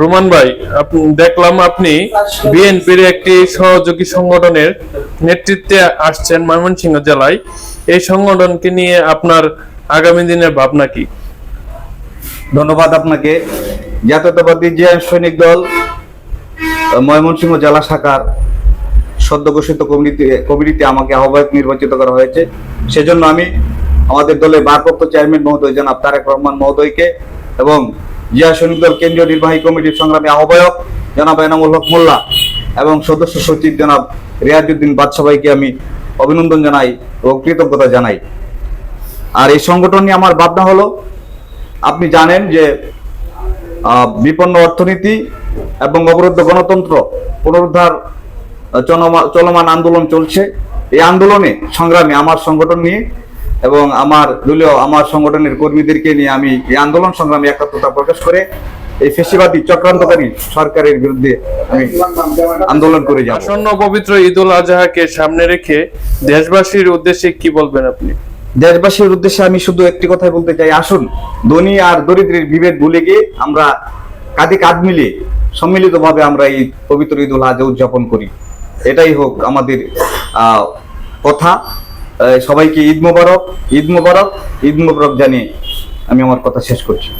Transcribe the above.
Roman ভাই দেখলাম আপনি বিএনপির একটি সহযোগী সংগঠনের নেতৃত্বে আসছেন ময়মনসিংহ জেলায়। এই সংগঠনকে নিয়ে আপনার আগামী দিনের ভাবনা কি? ধন্যবাদ আপনাকে। জাতীয়তাবাদী যে সৈনিক দল ময়মনসিংহ জেলা শাখার সদ্য ঘোষিত কমিটিতে কমিটিতে আমাকে আহ্বায়ক নির্বাচিত করা হয়েছে। সেজন্য আমি আমাদের দলের ভারপ্রাপ্ত চেয়ারম্যান মহোদয় জনাব তারেক রহমান মহোদয়কে এবং জিয়া সৈনিক দল কেন্দ্রীয় নির্বাহী কমিটির সংগ্রামী আহ্বায়ক জনাব এনামুল হক মোল্লা এবং সদস্য সচিব জনাব রিয়াজউদ্দিন বাদশা ভাইকে আমি অভিনন্দন জানাই ও কৃতজ্ঞতা জানাই। আর এই সংগঠন নিয়ে আমার ভাবনা হলো, আপনি জানেন যে বিপন্ন অর্থনীতি এবং অবরুদ্ধ গণতন্ত্র পুনরুদ্ধার চলমান আন্দোলন চলছে। এই আন্দোলনে, সংগ্রামে আমার সংগঠন নিয়ে এবং আমার দলীয় আমার সংগঠনের কর্মীদেরকে নিয়ে আমি এই আন্দোলন সংগ্রামে একাত্মতা প্রকাশ করে এই ফেসিবাদী চক্রান্তকারী সরকারের বিরুদ্ধে আমি আন্দোলন করে যাব। আসন্ন পবিত্র ঈদ উল আজহাকে সামনে রেখে দেশবাসীর উদ্দেশ্যে কি বলবেন আপনি? দেশবাসীর উদ্দেশ্যে আমি শুধু একটি কথাই বলতে চাই আসুন ধনী আর দরিদ্রের বিভেদ ভুলে গিয়ে আমরা কাঁধে কাঁধ মিলিয়ে সম্মিলিতভাবে আমরা এই পবিত্র ঈদ উল আজহা উদযাপন করি। এটাই হোক আমাদের আহ, কথা। সবাইকে ঈদ মোবারক ঈদ মোবারক ঈদ মোবারক জানিয়ে আমি আমার কথা শেষ করছি।